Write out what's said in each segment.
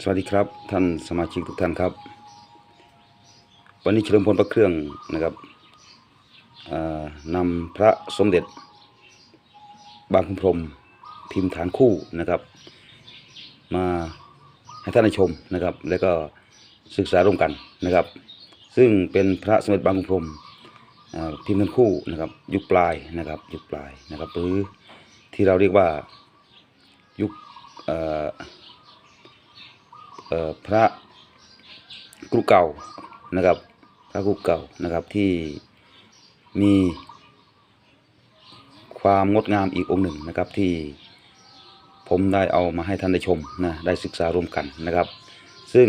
สวัสดีครับท่านสมาชิกทุกท่านครับ วันนี้เฉลิมพลพระเครื่องนะครับนำพระสมเด็จ บางคุณพรมพิมพ์ฐานคู่นะครับ มาให้ท่านได้ชมนะครับ แล้วก็ศึกษาร่วมกันนะครับ ซึ่งเป็นพระสมเด็จบางคุณพรมพิมพ์ฐานคู่นะครับ ยุคปลายนะครับ ยุคปลายนะครับหรือที่เราเรียกว่ายุค พระกรุเก่านะครับ พระกรุเก่านะครับที่มีความงดงามอีกองค์หนึ่งนะครับที่ผมได้เอามาให้ท่านได้ชมนะได้ศึกษาร่วมกันนะครับ ซึ่ง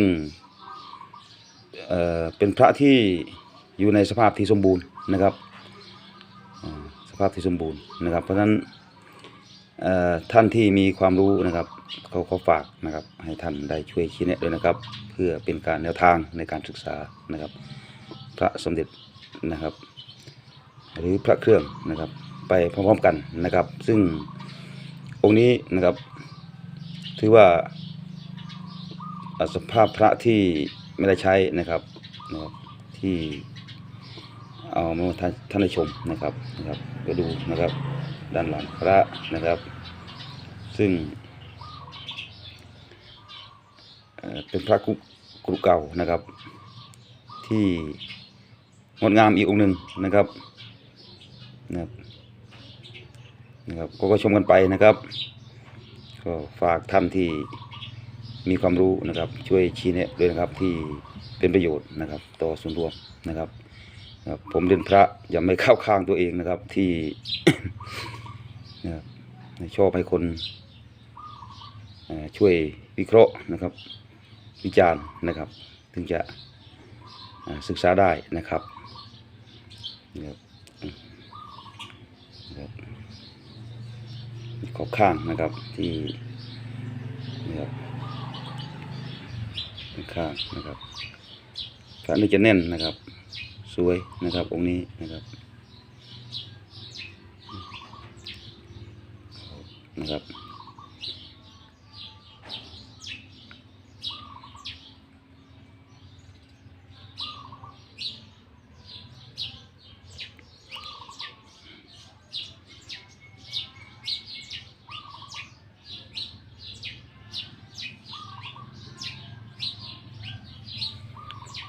เเป็นพระที่อยู่ในสภาพที่สมบูรณ์นะครับสภาพที่สมบูรณ์นะครับ เพราะฉะนั้น ท่านที่มีความรู้นะครับเขาเขาฝากนะครับ ให้ท่านได้ช่วยชี้แนะด้วยนะครับ เพื่อเป็นการแนวทางในการศึกษานะครับ พระสมเด็จนะครับ หรือพระเครื่องนะครับ ไปพร้อมๆกันนะครับ ซึ่งองค์นี้นะครับ ถือว่าสภาพพระที่ไม่ได้ใช้นะครับนะครับที่เอามาท่านท่านได้ชมนะครับนะครับก็ดูนะครับ ด้านหลังพระนะครับ ซึ่งเป็นพระกุกรุเก่านะครับ ที่งดงามอีกองค์หนึ่งนะครับนะครับนะครับก็ก็ชมกันไปนะครับก็ฝากท่านที่มีความรู้นะครับ ช่วยชี้แนะด้วยนะครับที่เป็นประโยชน์นะครับ ต่อส่วนรวมนะครับผมเป็นพระย่าไม่เข้าข้างตัวเองนะครับที่ นะครับชอบให้คนช่วยวิเคราะห์นะครับ วิจารณ์นะครับ ถึงจะศึกษาได้นะครับนะครับอืมนะครับขอบข้างนะครับที่นะครับข้างนะครับพระนี่จะแน่นนะครับ สวยนะครับองค์นี้นะครับ นะ ครับ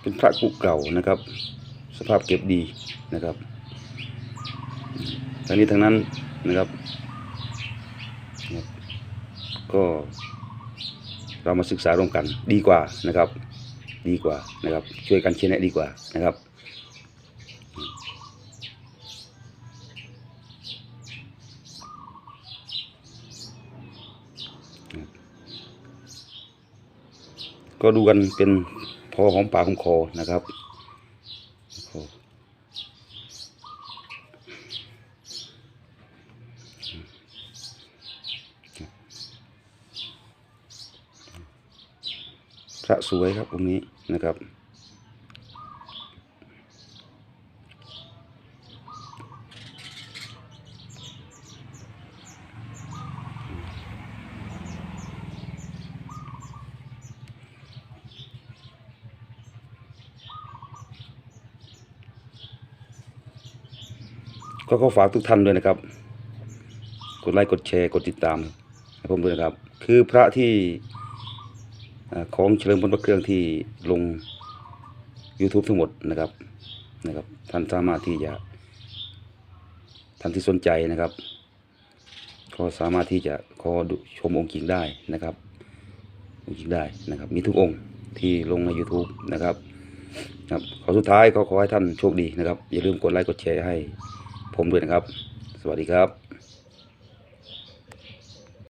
เป็นพระกุเก่านะครับ สภาพเก็บดีนะครับทั้งนี้ทั้งนั้นนะครับ ก็เรามาศึกษาร่วมกันดีกว่านะครับ ดีกว่านะครับ ช่วยกันเชียร์แนะดีกว่านะครับก็ดูกันเป็นพอของปากของคอนะครับโอ้ พระสวยครับองค์นี้นะครับ ก็ขอฝากทุกท่านด้วยนะครับกดไลค์กดแชร์กดติดตามให้ผมด้วยนะครับ คือพระที่ ของเฉลิมพลพระเครื่องที่ลง YouTube ทั้งหมดนะครับนะครับท่านสามารถที่จะท่านที่สนใจนะครับ ก็สามารถที่จะขอดูชมองค์จริงได้นะครับองค์จริงได้นะครับ มีทุกองค์ที่ลงใน YouTube นะครับครับขอสุดท้ายก็ขอให้ท่านโชคดีนะครับ อย่าลืมกดไลค์กดแชร์ให้ผมด้วยนะครับ สวัสดีครับ